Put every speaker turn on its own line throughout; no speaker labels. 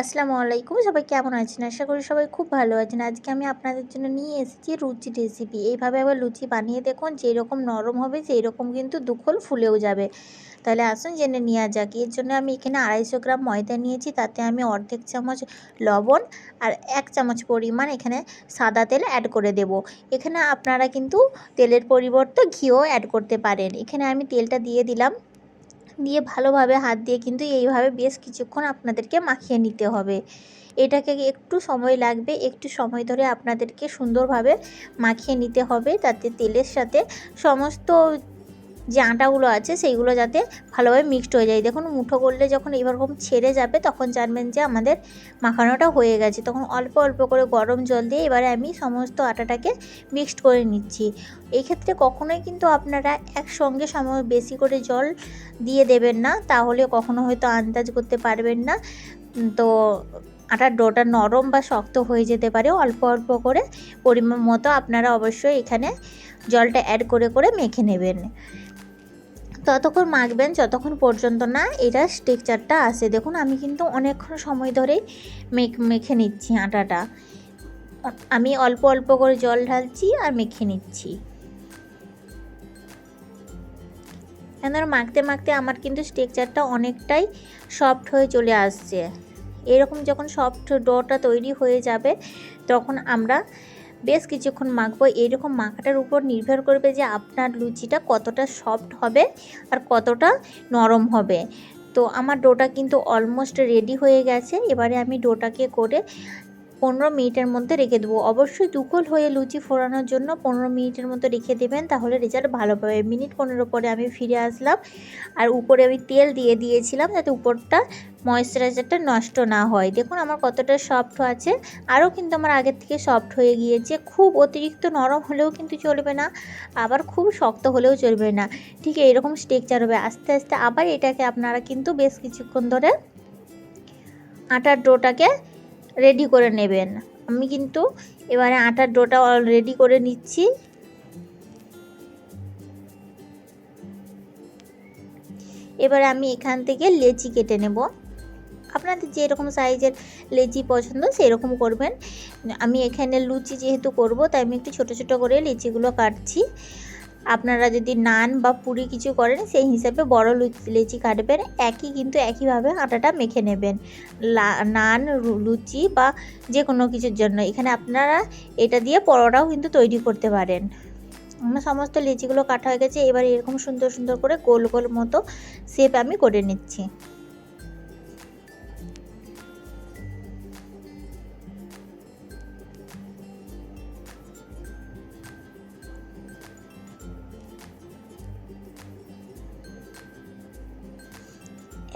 আসসালামু আলাইকুম। সবাই কেমন আছেন? আশা করি সবাই খুব ভালো আছেন। আজকে আমি আপনাদের জন্য নিয়ে এসেছি লুচি রেসিপি এইভাবে আবার লুচি বানিয়ে দেখুন, যেরকম নরম হবে সেই রকম কিন্তু দুখল ফুলেও যাবে। তাহলে আসুন জেনে নেওয়া যাক। এর জন্য আমি এখানে আড়াইশো গ্রাম ময়দা নিয়েছি। তাতে আমি অর্ধেক চামচ লবণ আর এক চামচ পরিমাণ এখানে সাদা তেল অ্যাড করে দেব। এখানে আপনারা কিন্তু তেলের পরিবর্তে ঘিও অ্যাড করতে পারেন। এখানে আমি তেলটা দিয়ে দিলাম। দিয়ে ভালোভাবে হাত দিয়ে কিন্তু এইভাবে বেশ কিছুক্ষণ আপনাদেরকে মাখিয়ে নিতে হবে। এটাকে একটু সময় লাগবে, একটু সময় ধরে আপনাদেরকে সুন্দরভাবে মাখিয়ে নিতে হবে, তাতে তেলের সাথে সমস্ত যে আটাগুলো আছে সেইগুলো যাতে ভালোভাবে মিক্সড হয়ে যায়। দেখুন মুঠো করলে যখন এইরকম ছেড়ে যাবে তখন জানবেন যে আমাদের মাখানোটা হয়ে গেছে। তখন অল্প অল্প করে গরম জল দিয়ে এবারে আমি সমস্ত আটাটাকে মিক্সড করে নিচ্ছি। এই ক্ষেত্রে কখনোই কিন্তু আপনারা একসঙ্গে সময় বেশি করে জল দিয়ে দেবেন না, তাহলে কখনো হয়তো আন্দাজ করতে পারবেন না। তো আটার ডোটা নরম বা শক্ত হয়ে যেতে পারে। অল্প অল্প করে পরিমাণ মতো আপনারা অবশ্যই এখানে জলটা অ্যাড করে করে মেখে নেবেন। ততক্ষণ মাখবেন যতক্ষণ পর্যন্ত না এটা স্টেকচারটা আসে দেখুন, আমি কিন্তু অনেকক্ষণ সময় ধরেই মেখ, মেখে নিচ্ছি আটাটা। আমি অল্প অল্প করে জল ঢালছি আর মেখে নিচ্ছি। এখন মাখতে মাখতে আমার কিন্তু স্টেকচারটা অনেকটাই সফট হয়ে চলে আসছে। এরকম যখন সফট ডোটা তৈরি হয়ে যাবে, তখন আমরা বেশ কিছুক্ষণ মাখবো। এইরকম মাখাটার উপর নির্ভর করবে যে আপনার লুচিটা কতটা সফট হবে আর কতটা নরম হবে। তো আমার ডোটা কিন্তু অলমোস্ট রেডি হয়ে গেছে। এবারে আমি ডোটাকে করে পনেরো মিনিটের মধ্যে রেখে দেবো। অবশ্যই দুকল হয়ে লুচি ফোড়ানোর জন্য পনেরো মিনিটের মতো রেখে দেবেন, তাহলে রেজাল্ট ভালো পাবে। মিনিট পনেরো পরে আমি ফিরে আসলাম আর উপরে আমি তেল দিয়ে দিয়েছিলাম যাতে উপরটা ময়েশ্চারাইজারটা নষ্ট না হয়। দেখুন আমার কতটা সফট আছে। আরও কিন্তু আমার আগের থেকে সফট হয়ে গিয়েছে। খুব অতিরিক্ত নরম হলেও কিন্তু চলবে না, আবার খুব শক্ত হলেও চলবে না। ঠিক এইরকম স্টেকচার হবে। আস্তে আস্তে আবার এটাকে আপনারা কিন্তু বেশ কিছুক্ষণ ধরে আটার ডোটাকে রেডি করে নেবেন। আমি কিন্তু এবারে আটার ডোটা রেডি করে নিচ্ছি। এবারে আমি এখান থেকে লেচি কেটে নেব। আপনাদের যেরকম সাইজের লেচি পছন্দ সেরকম করবেন। আমি এখানে লুচি যেহেতু করব, তাই আমি একটু ছোটো ছোটো করে লেচিগুলো কাটছি। আপনারা যদি নান বা পুরি কিছু করেন, সেই হিসাবে বড় লুচি কাটবেন, একই কিন্তু একইভাবে আটাটা মেখে নেবেন। নান লুচি বা যে কোনো কিছুর জন্য। এখানে আপনারা এটা দিয়ে পরোটাও কিন্তু তৈরি করতে পারেন। আমার সমস্ত লিচিগুলো কাটা হয়ে গেছে। এবার এরকম সুন্দর সুন্দর করে গোল গোল মতো শেপ আমি করে নিচ্ছি।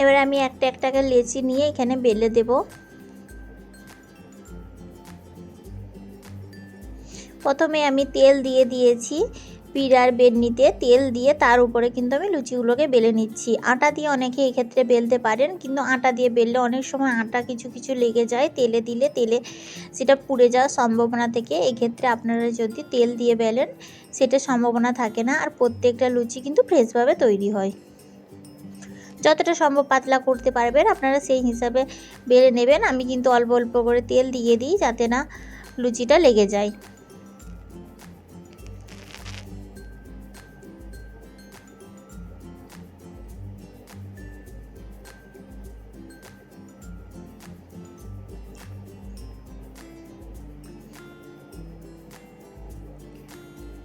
এবার আমি একটা একটাকে লেচি নিয়ে এখানে বেলে দেব। প্রথমে আমি তেল দিয়ে দিয়েছি পিড়ার বেডনিতে, তেল দিয়ে তার উপরে কিন্তু আমি লুচিগুলোকে বেলে নিচ্ছি। আটা দিয়ে অনেকে এক্ষেত্রে বেলতে পারেন, কিন্তু আটা দিয়ে বেললে অনেক সময় আটা কিছু কিছু লেগে যায় তেলে দিলে, তেলে সেটা পুড়ে যাওয়ার সম্ভাবনা থেকে। এক্ষেত্রে আপনারা যদি তেল দিয়ে বেলেন, সেটা সম্ভাবনা থাকে না। আর প্রত্যেকটা লুচি কিন্তু ফ্রেশভাবে তৈরি হয়। যতটা সম্ভব পাতলা করতে পারবেন, আপনারা সেই হিসাবে বেড়ে নেবেন। আমি কিন্তু অল্প অল্প করে তেল দিয়ে দিই যাতে না লুচিটা লেগে যায়।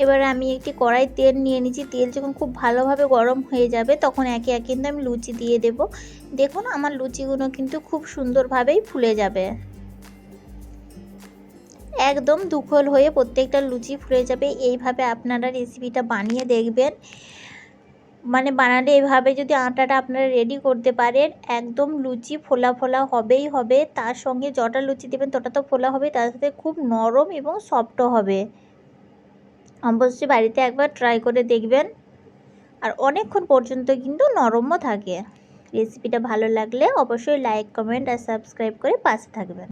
এবার আমি একটি কড়াই তেল নিয়ে নিচ্ছি তেল যখন খুব ভালোভাবে গরম হয়ে যাবে, তখন একে একে কিন্তু আমি লুচি দিয়ে দেব। দেখুন, আমার লুচিগুলো কিন্তু খুব সুন্দরভাবেই ফুলে যাবে। একদম দুখল হয়ে প্রত্যেকটা লুচি ফুলে যাবে। এইভাবে আপনারা রেসিপিটা বানিয়ে দেখবেন। মানে বানালে এভাবে যদি আটাটা আপনারা রেডি করতে পারেন, একদম লুচি ফোলা ফোলা হবেই হবে। তার সঙ্গে যটা লুচি দেবেন, তটা তো ফোলা হবে, তার সাথে খুব নরম এবং সফটও হবে। অবশ্যই বাড়িতে একবার ট্রাই করে দেখবেন। আর অনেকক্ষণ পর্যন্ত কিন্তু নরমও থাকে। রেসিপিটা ভালো লাগলে অবশ্যই লাইক কমেন্ট আর সাবস্ক্রাইব করে পাশে থাকবেন।